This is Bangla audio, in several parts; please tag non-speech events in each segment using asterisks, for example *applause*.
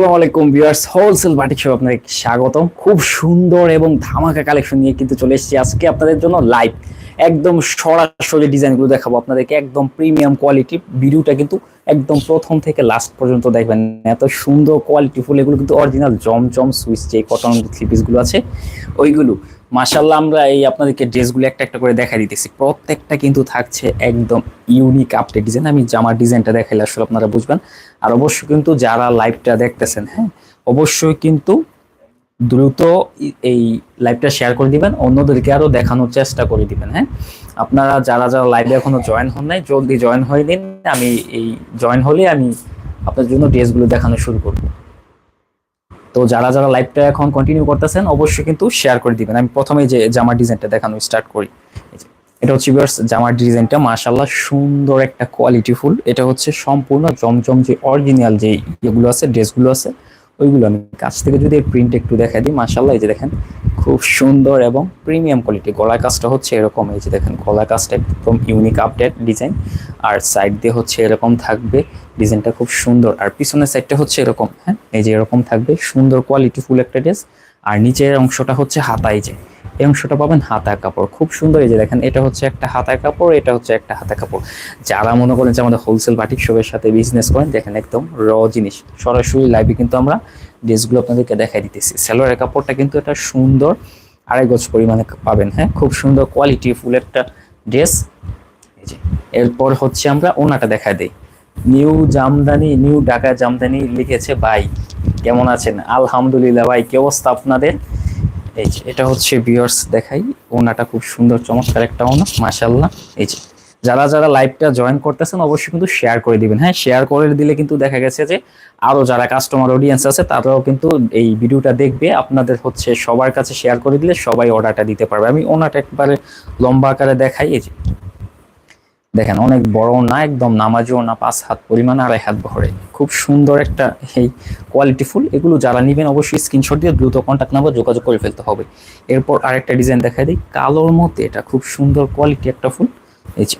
আসসালামু আলাইকুম ভিউয়ার্স হোলসেল বাটিক শপ আপনাদের স্বাগতম। খুব সুন্দর এবং ধামাকা কালেকশন নিয়ে কিন্তু চলে এসেছি আজকে আপনাদের জন্য লাইভ একদম সরাসরি ডিজাইনগুলো দেখাবো আপনাদেরকে, একদম প্রিমিয়াম কোয়ালিটি ভিডিওটা কিন্তু একদম প্রথম থেকে লাস্ট পর্যন্ত দেখবেন। এত সুন্দর কোয়ালিটি ফুল, এগুলো কিন্তু অরিজিনাল জমজম সুইচ যে কটন থ্রি পিসগুলো আছে, ওইগুলো। মাশাল্লাহ আমরা এই আপনাদেরকে ড্রেসগুলো একটা একটা করে দেখা দিতেছি। প্রত্যেকটা কিন্তু থাকছে একদম ইউনিক আপডেট ডিজাইন আমি জামার ডিজাইনটা দেখাইলে আসলে আপনারা বুঝবেন। আর অবশ্যই কিন্তু যারা লাইভটা দেখতেছেন হ্যাঁ অবশ্যই কিন্তু দ্রুত এই লাইভটা শেয়ার করে দিবেন। অন্যদেরকে আরও দেখানোর চেষ্টা করে দিবেন হ্যাঁ। আপনারা যারা যারা লাইভে এখনও জয়েন হন নাই, জলদি জয়েন হয়ে নিন। আমি এই জয়েন হলে আমি আপনার জন্য ড্রেসগুলো দেখানো শুরু করব। তো যারা যারা লাইভটা এখন কন্টিনিউ করতেছেন, অবশ্যই কিন্তু শেয়ার করে দিবেন। আমি প্রথমেই যে জামার ডিজাইনটা দেখানো স্টার্ট করি। এটা হচ্ছে ভিউয়ার্স জামার ডিজাইনটা মাশাল্লাহ সুন্দর একটা কোয়ালিটিফুল এটা হচ্ছে সম্পূর্ণ জমজম যে অরিজিনাল যে ইয়েগুলো আছে ড্রেসগুলো আছে ওইগুলো আমি কাছ থেকে যদি প্রিন্ট একটু দেখা দিই মাসাল্লাহ এই যে দেখেন, খুব সুন্দর এবং প্রিমিয়াম কোয়ালিটি গলা কাজটা হচ্ছে এরকম। এই যে দেখেন গলা কাজটা একদম ইউনিক আপডেট ডিজাইন আর সাইড দিয়ে হচ্ছে এরকম থাকবে ডিজাইনটা খুব সুন্দর। আর পিছনের সাইডটা হচ্ছে এরকম হ্যাঁ? এই যে এরকম থাকবে, সুন্দর কোয়ালিটি ফুল একটা ড্রেস আর নিচের অংশটা হচ্ছে হাতাই যে। এই অংশটা পাবেন হাতা কাপড়। খুব সুন্দর এই যে দেখেন, এটা হচ্ছে একটা হাতা কাপড়, এটা হচ্ছে একটা হাতা কাপড়। যারা মনে করেন যে আমাদের হোলসেল বাটিক শপের সাথে বিজনেস করেন, দেখেন একদম র জিনিস। সরাসরি লাইভে কিন্তু আমরা ড্রেসগুলো আপনাদেরকে দেখাই দিতেছি। সালোয়ারের কাপড়টা কিন্তু এটা সুন্দর আড়াই গজ পরিমাণে পাবেন হ্যাঁ? খুব সুন্দর কোয়ালিটি ফুল একটা ড্রেস এই যে, এরপর হচ্ছে আমরা ওনাটা দেখা দেই। নিউ জামদানি, নিউ ঢাকা জামদানি লিখেছে, ভাই, কেমন আছেন? আলহামদুলিল্লাহ, ভাই, কি অবস্থা আপনাদের? এই যে, এটা হচ্ছে বিয়ার্স দেখাই। ওনাটা খুব সুন্দর, চমৎকার একটা ওনা মাসাল্লাহ এই যে, যারা যারা লাইভটা জয়েন করতেছেন, অবশ্যই কিন্তু শেয়ার করে দিবেন। হ্যাঁ শেয়ার করে দিলে কিন্তু দেখা গেছে যে আরও যারা কাস্টমার অডিয়েন্স আছে, তারাও কিন্তু এই ভিডিওটা দেখবে। আপনাদের হচ্ছে সবার কাছে শেয়ার করে দিলে সবাই অর্ডারটা দিতে পারবে। আমি ওনাটা একবারে লম্বা আকারে দেখাই, এই যে। দেখেন, অনেক বড় না, একদম নামাজও না, পাঁচ হাত পরিমাণ আড়াই হাত ভরে। খুব সুন্দর একটা এই কোয়ালিটি ফুল। এগুলো যারা নেবেন অবশ্যই স্ক্রিনশট দিয়ে দ্রুত কন্ট্যাক্ট নাম্বার যোগাযোগ করে ফেলতে হবে। এরপর আরেকটা ডিজাইন দেখা দিই। কালোর মধ্যে এটা খুব সুন্দর কোয়ালিটি একটা ফুল। এই যে,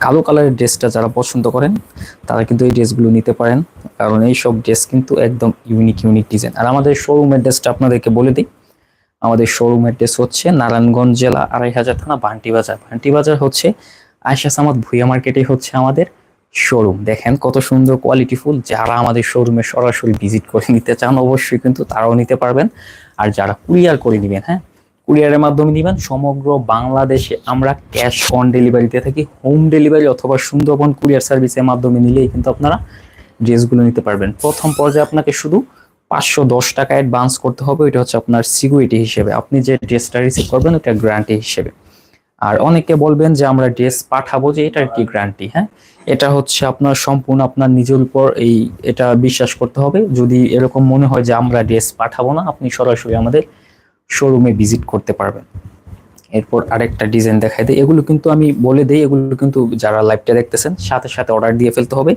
কালো কালারের ড্রেসটা যারা পছন্দ করেন, তারা কিন্তু এই ড্রেসগুলো নিতে পারেন। কারণ এই সব ড্রেস কিন্তু একদম ইউনিক ইউনিক ডিজাইন আর আমাদের শোরুমের ড্রেসটা আপনাদেরকে বলে দিই। আমাদের শোরুমের ড্রেস হচ্ছে নারায়ণগঞ্জ জেলা আড়াই হাজার থানা ভান্টি বাজার। ভান্টি বাজার হচ্ছে আয়সা সামাদ, ভুইয়া মার্কেটে হচ্ছে আমাদের শোরুম দেখেন কত সুন্দর কোয়ালিটি ফুল। যারা আমাদের শোরুমে সরাসরি ভিজিট করে নিতে চান, অবশ্যই কিন্তু তারাও নিতে পারবেন। আর যারা কুরিয়ার করে নেবেন হ্যাঁ কুরিয়ারের মাধ্যমে নেবেন, সমগ্র বাংলাদেশে আমরা ক্যাশ অন ডেলিভারিতে থাকি। হোম ডেলিভারি অথবা সুন্দরবন কুরিয়ার সার্ভিসের মাধ্যমে নিলেই কিন্তু আপনারা ড্রেসগুলো নিতে পারবেন। প্রথম পর্যায়ে আপনাকে শুধু পাঁচশো দশ টাকা অ্যাডভান্স করতে হবে। এটা হচ্ছে আপনার সিকিউরিটি হিসেবে। আপনি যে ড্রেসটা রিসিভ করবেন ওটা গ্যারান্টি হিসেবে। আর অনেকে বলবেন যে আমরা ড্রেস পাঠাবো যে এটার কি গ্যারান্টি হ্যাঁ? এটা হচ্ছে আপনার সম্পূর্ণ আপনার নিজের উপর এই, এটা বিশ্বাস করতে হবে। যদি এরকম মনে হয় যে আমরা ড্রেস পাঠাবো না, আপনি সরাসরি আমাদের শোরুমে ভিজিট করতে পারবেন। এরপর আরেকটা ডিজাইন দেখাই দিই। এগুলো কিন্তু আমি বলে দিই, এগুলো কিন্তু যারা লাইভটা দেখতেছেন, সাথে সাথে অর্ডার দিয়ে ফেলতে হবে।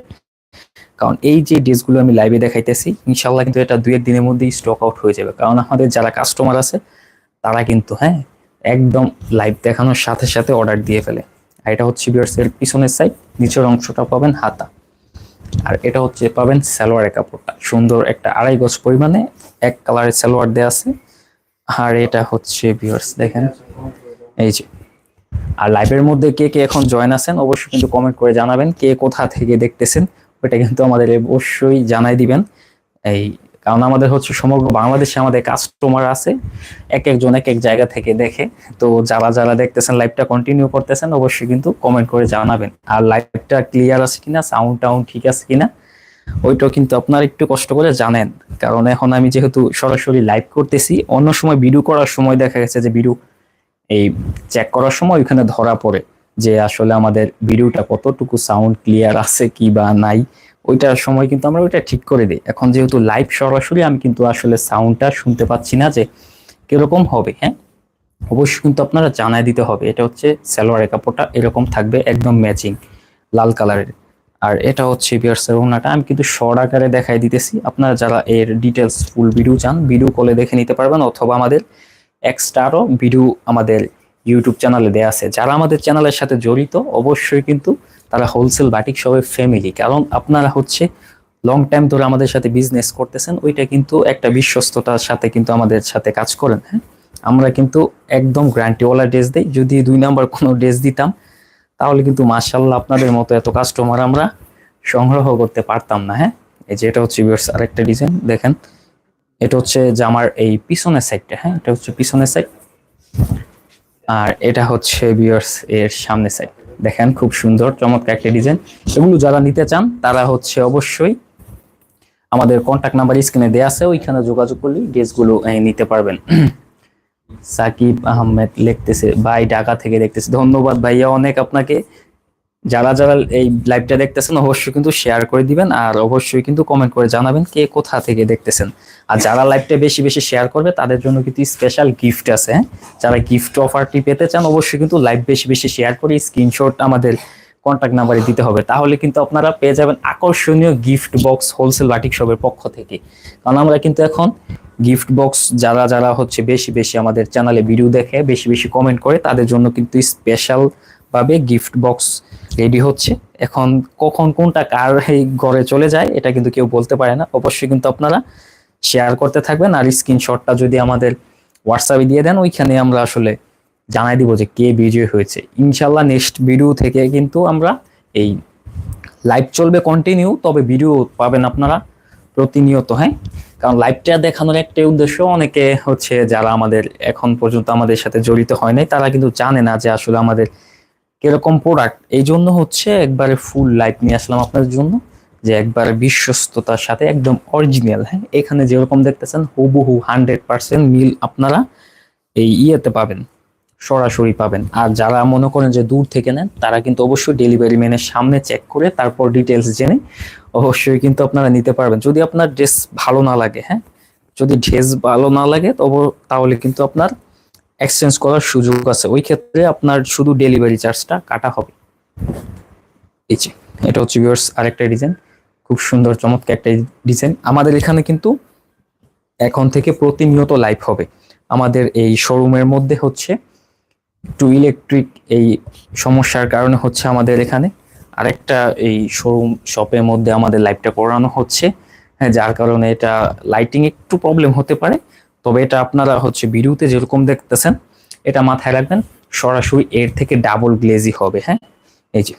কারণ এই যে ড্রেসগুলো আমি লাইভে দেখাইতেছি ইনশাল্লাহ কিন্তু এটা দুই দিনের মধ্যেই স্টক আউট হয়ে যাবে। কারণ আমাদের যারা কাস্টমার আছে, তারা কিন্তু হ্যাঁ একদম লাইভ দেখানোর সাথে সাথে অর্ডার দিয়ে ফেলে। আর এটা হচ্ছে বিয়ার্সের পিছনের সাইড নিচের অংশটা পাবেন হাতা। আর এটা হচ্ছে পাবেন সালোয়ারের কাপড়টা। সুন্দর একটা আড়াই গজ পরিমাণে এক কালারের সালোয়ার দেওয়া আছে। আর এটা হচ্ছে ভিউয়ার্স দেখেন। এই যে। আর লাইভের মধ্যে কে কে এখন জয়েন আছেন, অবশ্যই কিন্তু কমেন্ট করে জানাবেন কে কোথা থেকে দেখতেছেন। ওটা কিন্তু আমাদের অবশ্যই জানাই দিবেন। এই কারণ আমাদের হচ্ছে সমগ্র বাংলাদেশে আমাদের কাস্টমার আছে, এক একজন এক এক জায়গা থেকে দেখে। তো যারা যারা দেখতেছেন লাইভটা কন্টিনিউ করতেছেন, অবশ্যই কিন্তু কমেন্ট করে জানাবেন। আর লাইভটা ক্লিয়ার আছে কিনা সাউন্ড টাউন্ড ঠিক আছে কিনা, ওইটাও কিন্তু আপনারা একটু কষ্ট করে জানেন। কারণ এখন আমি যেহেতু সরাসরি লাইভ করতেছি, অন্য সময় ভিডিও করার সময় দেখা গেছে যে ভিডিও এই চেক করার সময় ওইখানে ধরা পড়ে যে আসলে আমাদের ভিডিওটা কতটুকু সাউন্ড ক্লিয়ার আছে কি বা নাই। ওইটার সময় কিন্তু আমরা ওইটা ঠিক করে দিই। এখন যেহেতু লাইভ সরাসরি আমি কিন্তু আসলে সাউন্ডটা শুনতে পাচ্ছি না যে কীরকম হবে হ্যাঁ? অবশ্যই কিন্তু আপনারা জানাই দিতে হবে। এটা হচ্ছে সালোয়ারের কাপড়টা এরকম থাকবে, একদম ম্যাচিং লাল কালারের আর এটা হচ্ছে বিয়ার্সের ওনাটা আমি কিন্তু শর্ট আকারে দেখাই দিতেছি। আপনারা যারা এর ডিটেলস ফুল ভিডিও চান ভিডিও কলে দেখে নিতে পারবেন, অথবা আমাদের এক্সট্রারও ভিডিও আমাদের ইউটিউব চ্যানেলে দেয়া আছে। যারা আমাদের চ্যানেলের সাথে জড়িত, অবশ্যই কিন্তু তারা হোলসেল বাটিক শপের ফ্যামিলি কারণ আপনারা হচ্ছে লং টাইম ধরে আমাদের সাথে বিজনেস করতেছেন, ওইটা কিন্তু একটা বিশ্বস্ততার সাথে কিন্তু আমাদের সাথে কাজ করেন হ্যাঁ? আমরা কিন্তু একদম গ্যারান্টিওয়ালা ড্রেস দিই। যদি দুই নাম্বার কোনো ড্রেস দিতাম, তাহলে কিন্তু মার্শাল্লাহ আপনাদের মতো এত কাস্টমার আমরা সংগ্রহ করতে পারতাম না হ্যাঁ? এই যে এটা হচ্ছে ভিউয়ার্স আরেকটা ডিজাইন দেখেন। এটা হচ্ছে জামার এই পিছনের সাইডটা হ্যাঁ? এটা হচ্ছে পিছনের সাইড আর এটা হচ্ছে ভিউয়ার্স এর সামনে সাইড দেখেন, খুব সুন্দর, চমৎকার একটা ডিজাইন এগুলো যারা নিতে চান, তারা হচ্ছে অবশ্যই আমাদের কন্ট্যাক্ট নাম্বার স্ক্রিনে দেওয়া আছে, ওইখানে যোগাযোগ করলে ড্রেসগুলো নিতে পারবেন। *clears throat* সাকিব আহমেদ লিখতেছে, ভাই, ঢাকা থেকে দেখতেছে। ধন্যবাদ ভাইয়া অনেক আপনাকে। যারা যারা এই লাইভটা দেখতেছেন, অবশ্যই কিন্তু শেয়ার করে দিবেন আর অবশ্যই কিন্তু কমেন্ট করে জানাবেন কে কোথা থেকে দেখতেছেন। আর যারা লাইভটা বেশি বেশি শেয়ার করবে, তাদের জন্য কিন্তু স্পেশাল গিফট আছে হ্যাঁ? যারা গিফট অফারটি পেতে চান, অবশ্যই কিন্তু লাইভ বেশি বেশি শেয়ার করে স্ক্রিনশট আমাদের কন্ট্যাক্ট নাম্বারে দিতে হবে। তাহলে কিন্তু আপনারা পেয়ে যাবেন আকর্ষণীয় গিফট বক্স হোলসেল বাটিক শপের পক্ষ থেকে। কারণ আমরা কিন্তু এখন গিফট বক্স যারা যারা হচ্ছে বেশি বেশি আমাদের চ্যানেলে ভিডিও দেখে, বেশি বেশি কমেন্ট করে, তাদের জন্য কিন্তু স্পেশাল ভাবে গিফট বক্স রেডি হচ্ছে। এখন কখন কোনটা কার এই ঘরে চলে যায়, এটা কিন্তু কেউ বলতে পারে না। অবশ্যই কিন্তু আপনারা শেয়ার করতে থাকবেন আর স্ক্রিনশটটা যদি আমাদের হোয়াটসঅ্যাপে দিয়ে দেন, ওইখানে আমরা আসলে জানাই দিব যে কে বিজয় হয়েছে। ইনশাল্লাহ নেক্সট ভিডিও থেকে কিন্তু আমরা এই লাইভ চলবে কন্টিনিউ তবে ভিডিও পাবেন আপনারা প্রতিনিয়ত হ্যাঁ? কারণ লাইভটা দেখানোর একটাই উদ্দেশ্য অনেকে হচ্ছে যারা আমাদের এখন পর্যন্ত আমাদের সাথে জড়িত হয় নাই, তারা কিন্তু জানে না যে আসলে আমাদের কীরকম প্রোডাক্ট এই জন্য হচ্ছে একবারে ফুল লাইভ নিয়ে আসলাম আপনাদের জন্য, যে একবারে বিশ্বস্ততার সাথে একদম অরিজিনাল হ্যাঁ? এখানে যেরকম দেখতেছেন, হুবহু হান্ড্রেড পার্সেন্ট মিল আপনারা এই ইয়েতে পাবেন, সরাসরি পাবেন। আর যারা মনে করেন যে দূর থেকে নেন, তারা কিন্তু অবশ্যই ডেলিভারি ম্যানের সামনে চেক করে তারপর ডিটেলস জেনে অবশ্যই কিন্তু আপনারা নিতে পারবেন। যদি আপনার ড্রেস ভালো না লাগে হ্যাঁ? যদি ড্রেস ভালো না লাগে, তবে তাহলে কিন্তু আপনার এক্সচেঞ্জ করার সুযোগ আছে। ওই ক্ষেত্রে আপনার শুধু ডেলিভারি চার্জটা কাটা হবে। এই যে, এটা হচ্ছে ভিউয়ার্স আরেকটা ডিজাইন খুব সুন্দর, চমৎকার একটা ডিজাইন আমাদের এখানে কিন্তু এখন থেকে প্রতিনিয়ত লাইভ হবে। আমাদের এই শোরুমের মধ্যে হচ্ছে টু ইলেকট্রিক এই সমস্যার কারণে হচ্ছে আমাদের এখানে আরেকটা এই শোরুম শপের মধ্যে আমাদের লাইভটা করানো হচ্ছে। হ্যাঁ যার কারণে এটা লাইটিং একটু প্রবলেম হতে পারে। তবে এটা আপনারা হচ্ছে ভিডিওতে যেরকম দেখতেছেন, এটা মাথায় রাখবেন, সরাসরি এর থেকে ডাবল গ্লেজি হবে হ্যাঁ? এই যে।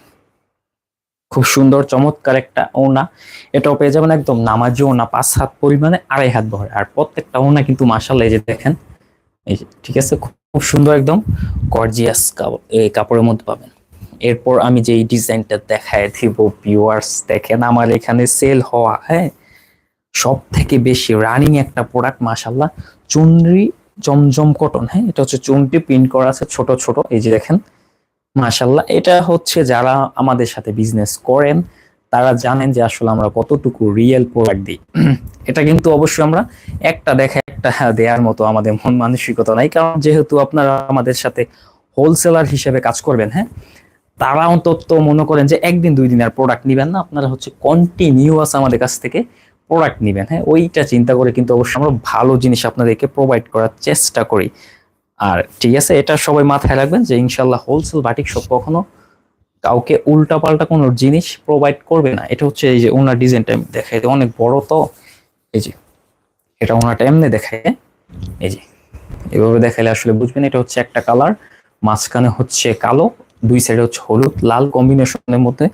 খুব সুন্দর, চমৎকার একটা ওনা এটাও পেয়ে যাবেন একদম নামাজি ওনা পাঁচ হাত পরিমাণে আড়াই হাত ভরে আর প্রত্যেকটা ওনা কিন্তু মাসাল এই যে দেখেন, এই যে, ঠিক আছে? খুব সুন্দর একদম গর্জিয়াস কাপড়ের মধ্যে পাবেন। এরপর আমি যে এই ডিজাইনটা দেখায় দিব ভিউয়ার্স দেখেন আমার এখানে সেল হওয়া হ্যাঁ? সব থেকে বেশি রানিং একটা প্রোডাক্ট মাসাল্লাহ চুনরি জমজম কটন হ্যাঁ? এটা হচ্ছে চুনটি প্রিন্ট করা আছে ছোট ছোট, এই যে দেখেন। মাশাল্লাহ এটা হচ্ছে যারা আমাদের সাথে বিজনেস করেন, তারা জানেন যে আসলে আমরা কতটুকু রিয়েল প্রোডাক্ট দিই। *clears throat* এটা কিন্তু অবশ্যই আমরা একটা দেখা, একটা দেওয়ার মতো আমাদের মন মানসিকতা নাই, কারণ যেহেতু আপনারা আমাদের সাথে হোলসেলার হিসেবে কাজ করবেন হ্যাঁ? তারা অন্তত মনে করেন যে একদিন, দুই দিনের প্রোডাক্ট নিবেন না। আপনারা হচ্ছে কন্টিনিউয়াস আমাদের কাছ থেকে প্রোডাক্ট নিবেন হ্যাঁ? ওইটা চিন্তা করে কিন্তু অবশ্যই আমরা ভালো জিনিস আপনাদেরকে প্রোভাইড করার চেষ্টা করি। আর ঠিক আছে, এটা সবাই মাথায় রাখবেন যে ইনশাল্লাহ হোলসেল বাটিক সব কখনো কাউকে উল্টা পাল্টা কোনো জিনিস প্রোভাইড করবে না। এটা হচ্ছে এই যে ওনার ডিজাইনটা দেখাই অনেক বড় তো। এই যে, এটা ওনারটা এমনি দেখায় এই যে, এভাবে দেখাইলে আসলে বুঝবেন এটা হচ্ছে একটা কালার মাঝখানে হচ্ছে কালো, দুই সাইডে হচ্ছে হলুদ, লাল কম্বিনেশনের মধ্যে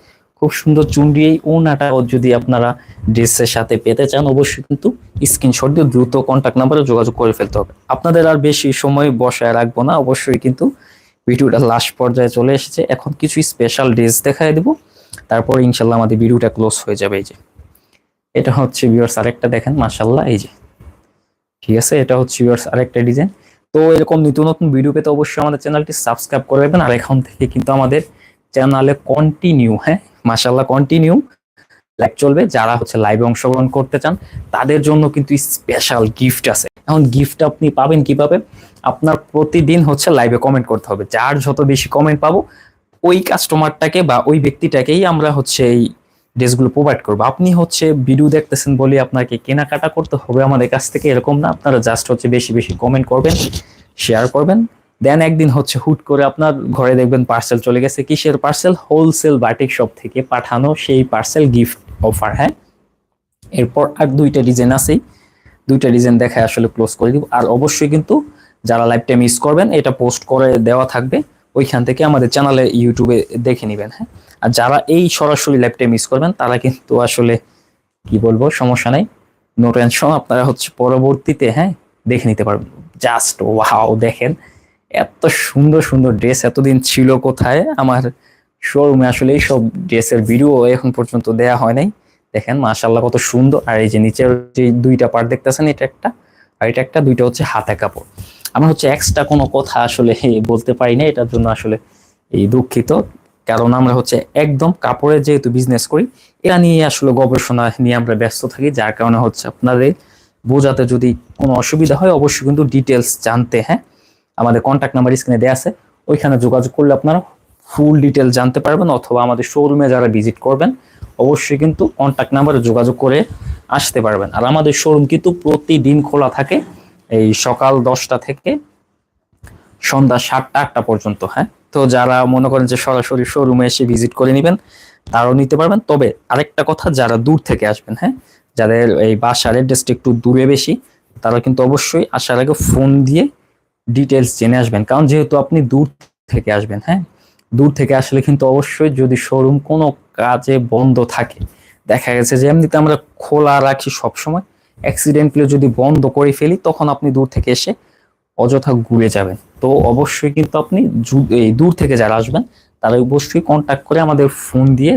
খুব সুন্দর চুন্ডি এই ওনাটা যদি আপনারা ড্রেসের সাথে পেতে চান, অবশ্যই কিন্তু স্ক্রিনশট দিয়ে দ্রুত কন্ট্যাক্ট নাম্বারে যোগাযোগ করে ফেলতে হবে। আপনাদের আর বেশি সময় বসায় রাখব না, অবশ্যই কিন্তু ভিডিওটা লাস্ট পর্যায়ে চলে এসেছে। এখন কিছু স্পেশাল ড্রেস দেখাই দেবো। তারপর ইনশাল্লাহ আমাদের ভিডিওটা ক্লোজ হয়ে যাবে এই যে। এটা হচ্ছে ভিউয়ার্স আরেকটা দেখেন মাশাল্লাহ এই যে। ঠিক আছে, এটা হচ্ছে ভিউয়ার্স আরেকটা ডিজাইন তো এরকম নিত্য নতুন ভিডিও পেতে অবশ্যই আমাদের চ্যানেলটি সাবস্ক্রাইব করে রাখবেন। আর এখন থেকে কিন্তু আমাদের চ্যানেলে কন্টিনিউ হ্যাঁ? মাশাল্লাহ কন্টিনিউ লাইভ চলবে। যারা হচ্ছে লাইভে অংশগ্রহণ করতে চান, তাদের জন্য কিন্তু স্পেশাল গিফট আছে। এখন গিফট আপনি পাবেন কীভাবে? আপনার প্রতিদিন হচ্ছে লাইভে কমেন্ট করতে হবে। যার যত বেশি কমেন্ট পাবো, ওই কাস্টমারটাকে বা ওই ব্যক্তিটাকেই আমরা হচ্ছে এই ড্রেসগুলো প্রোভাইড করব। আপনি হচ্ছে ভিডিও দেখতেছেন বলে আপনাকে কেনাকাটা করতে হবে আমাদের কাছ থেকে, এরকম না। আপনারা জাস্ট হচ্ছে বেশি বেশি কমেন্ট করবেন শেয়ার করবেন। দেন একদিন হচ্ছে হুট করে আপনার ঘরে দেখবেন পার্সেল চলে গেছে। কিসের পার্সেল হোলসেল বাটিক শপ থেকে পাঠানো সেই পার্সেল গিফট অফার হ্যাঁ? এরপর আর দুইটা ডিজাইন আছেই। দুইটা ডিজাইন দেখায় আসলে ক্লোজ করে দিব। আর অবশ্যই কিন্তু যারা লাইভটা মিস করবেন, এটা পোস্ট করে দেওয়া থাকবে। ওইখান থেকে আমাদের চ্যানেলে ইউটিউবে দেখে নেবেন হ্যাঁ? আর যারা এই সরাসরি লাইভটা মিস করবেন, তারা কিন্তু আসলে কি বলব, সমস্যা নাই। নো টেনশন আপনারা হচ্ছে পরবর্তীতে হ্যাঁ? দেখে নিতে পারবেন। জাস্ট ওয়াও দেখেন। এত সুন্দর সুন্দর ড্রেস এতদিন ছিল কোথায়? আমার শোরুমে আসলে এই এইসব ড্রেসের ভিডিও এখন পর্যন্ত দেয়া হয় নাই। দেখেন মাশাল্লাহ কত সুন্দর। আর এই যে নিচের যে দুইটা পার্ট দেখতেছেন, এটা একটা, আর এটা একটা, দুইটা হচ্ছে হাতে কাপড়। আমরা হচ্ছে এক্সট্রা কোনো কথা আসলে বলতে পারি না, এটার জন্য আসলে এই দুঃখিত। কারণ আমরা হচ্ছে একদম কাপড়ের যেহেতু বিজনেস করি, এটা নিয়ে আসলে গবেষণা নিয়ে আমরা ব্যস্ত থাকি। যার কারণে হচ্ছে আপনাদের বোঝাতে যদি কোনো অসুবিধা হয়, অবশ্যই কিন্তু ডিটেলস জানতে হ্যাঁ? আমাদের কন্ট্যাক্ট নাম্বার স্ক্রিনে দেওয়া আছে। ওইখানে যোগাযোগ করলে আপনারা ফুল ডিটেল জানতে পারবেন অথবা আমাদের শোরুমে যারা ভিজিট করবেন, অবশ্যই কিন্তু কন্ট্যাক্ট নাম্বারে যোগাযোগ করে আসতে পারবেন। আর আমাদের শোরুম কিন্তু প্রতিদিন খোলা থাকে, এই সকাল দশটা থেকে সন্ধ্যা সাতটা, আটটা পর্যন্ত হ্যাঁ? তো যারা মনে করেন যে সরাসরি শোরুমে এসে ভিজিট করে নেবেন, তারাও নিতে পারবেন। তবে আরেকটা কথা, যারা দূর থেকে আসবেন হ্যাঁ? যাদের এই বাসার অ্যাড্রেসটা একটু দূরে বেশি তারা কিন্তু অবশ্যই আসার আগে ফোন দিয়ে ডিটেলস জেনে আসবেন। কারণ যেহেতু আপনি দূর থেকে আসবেন হ্যাঁ? দূর থেকে আসলে কিন্তু অবশ্যই যদি শোরুম কোনো কাজে বন্ধ থাকে, দেখা গেছে যে এমনিতে আমরা খোলা রাখি সবসময় অ্যাক্সিডেন্টলি যদি বন্ধ করে ফেলি, তখন আপনি দূর থেকে এসে অযথা ঘুরে যাবেন। তো অবশ্যই কিন্তু আপনি এই দূর থেকে যারা আসবেন, তারা অবশ্যই কন্ট্যাক্ট করে আমাদের ফোন দিয়ে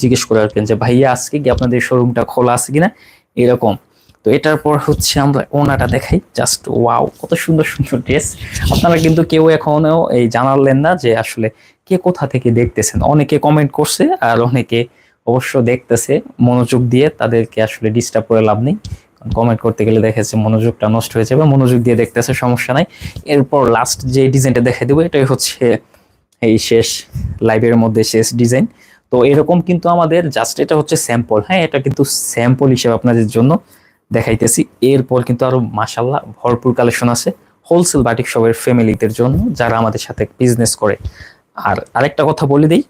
জিজ্ঞেস করে রাখবেন যে, ভাইয়া, আজকে কি আপনাদের শোরুমটা খোলা আছে কিনা? এরকম। তো এটার পর হচ্ছে আমরা ওনাটা দেখাই। জাস্ট ওয়াও কত সুন্দর সুন্দর ড্রেস আপনারা কিন্তু কেউ এখনও এই জানালেন না যে আসলে কে কোথা থেকে দেখতেছেন। অনেকে কমেন্ট করছে আর অনেকে অবশ্য দেখতেছে। মনোযোগ দিয়ে তাদেরকে আসলে ডিস্টার্ব করে লাভ নেই। কমেন্ট করতে গেলে দেখেছে মনোযোগটা নষ্ট হয়ে যাবে, মনোযোগ দিয়ে দেখতেছে, সমস্যা নাই। এরপর লাস্ট যে ডিজাইনটা দেখে দেবো, এটাই হচ্ছে এই শেষ লাইভের মধ্যে শেষ ডিজাইন তো এরকম কিন্তু আমাদের জাস্ট এটা হচ্ছে স্যাম্পল হ্যাঁ এটা কিন্তু স্যাম্পল হিসেবে আপনাদের জন্য। দেখাইতেছি। এরপর কিন্তু আরও মাসাল্লাহ ভরপুর কালেকশন আছে হোলসেল বাটিক শপের ফ্যামিলিদের জন্য, যারা আমাদের সাথে বিজনেস করে। আর আরেকটা কথা বলে দিই,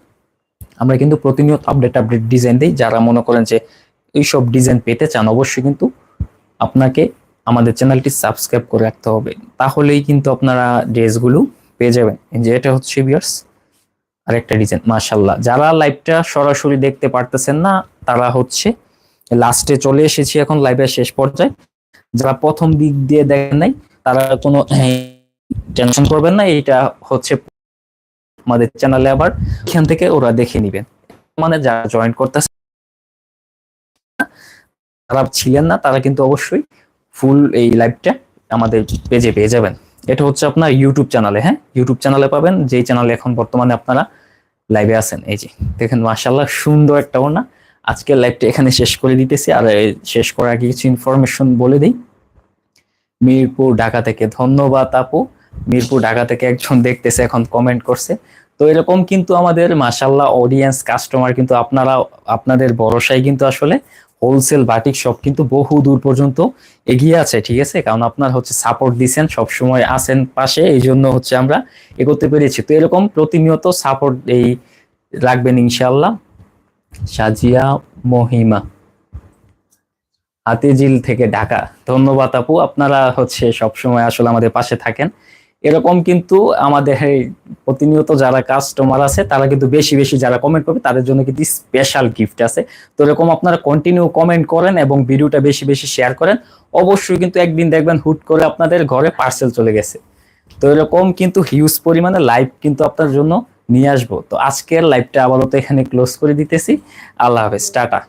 আমরা কিন্তু প্রতিনিয়ত আপডেট আপডেট ডিজাইন দিই। যারা মনে করেন যে এইসব ডিজাইন পেতে চান, অবশ্যই কিন্তু আপনাকে আমাদের চ্যানেলটি সাবস্ক্রাইব করে রাখতে হবে। তাহলেই কিন্তু আপনারা ড্রেসগুলো পেয়ে যাবেন। যে এটা হচ্ছে বিয়ার্স আরেকটা ডিজাইন মাশাল্লাহ যারা লাইভটা সরাসরি দেখতে পারতেছেন না, তারা হচ্ছে লাস্টে চলে এসেছি এখন লাইভের শেষ পর্যায়ে। যারা প্রথম দিক দিয়ে দেখেন নাই, তারা কোনো টেনশন করবেন না এটা হচ্ছে আমাদের চ্যানেলে আবার। এখান থেকে ওরা দেখে নিবেন মানে যারা জয়েন করতেছে, তারা ছিলেন না, তারা কিন্তু অবশ্যই ফুল এই লাইভটা আমাদের পেজে পেয়ে যাবেন। এটা হচ্ছে আপনার ইউটিউব চ্যানেলে হ্যাঁ? ইউটিউব চ্যানেলে পাবেন, যেই চ্যানেলে এখন বর্তমানে আপনারা লাইভে আছেন। এই যে, দেখেন মাশাল্লাহ সুন্দর একটা ওনা আজকের লাইভটা এখানে শেষ করে দিতেছি। আর শেষ করার আগে কিছু ইনফরমেশন বলে দিই। মিরপুর, ঢাকা থেকে ধন্যবাদ আপু। মিরপুর, ঢাকা থেকে একজন দেখতেছে, এখন কমেন্ট করছে। তো এরকম কিন্তু আমাদের মাশাল্লাহ অডিয়েন্স কাস্টমার কিন্তু আপনারা, আপনাদের ভরসায় কিন্তু আসলে হোলসেল বাটিক শপ কিন্তু বহু দূর পর্যন্ত এগিয়ে আছে, ঠিক আছে? কারণ আপনার হচ্ছে সাপোর্ট দিচ্ছেন সবসময় আছেন পাশে এই জন্য হচ্ছে আমরা এগোতে পেরেছি। তো এরকম প্রতিনিয়ত সাপোর্ট এই রাখবেন ইনশাল্লাহ সাজিয়া মহিমা। হাতিঝিল থেকে ঢাকা। ধন্যবাদ আপু, আপনারা হচ্ছে সবসময় আসলে আমাদের পাশে থাকেন। এরকম কিন্তু আমাদের প্রতিনিয়ত যারা কাস্টমার আছে, তারা কিন্তু বেশি বেশি যারা কমেন্ট করবে, তাদের জন্য কিন্তু স্পেশাল গিফট আছে। তো এরকম আপনারা কন্টিনিউ কমেন্ট করেন এবং ভিডিওটা বেশি বেশি শেয়ার করেন। অবশ্যই কিন্তু একদিন দেখবেন হুট করে আপনাদের ঘরে পার্সেল চলে গেছে। তো এরকম কিন্তু হিউজ পরিমাণে লাইভ কিন্তু আপনার জন্য নিয়ে আসব। তো আজকের লাইভটা আপাতত এখানে ক্লোজ করে দিতেছি। আল্লাহ হাফেজ টাটা।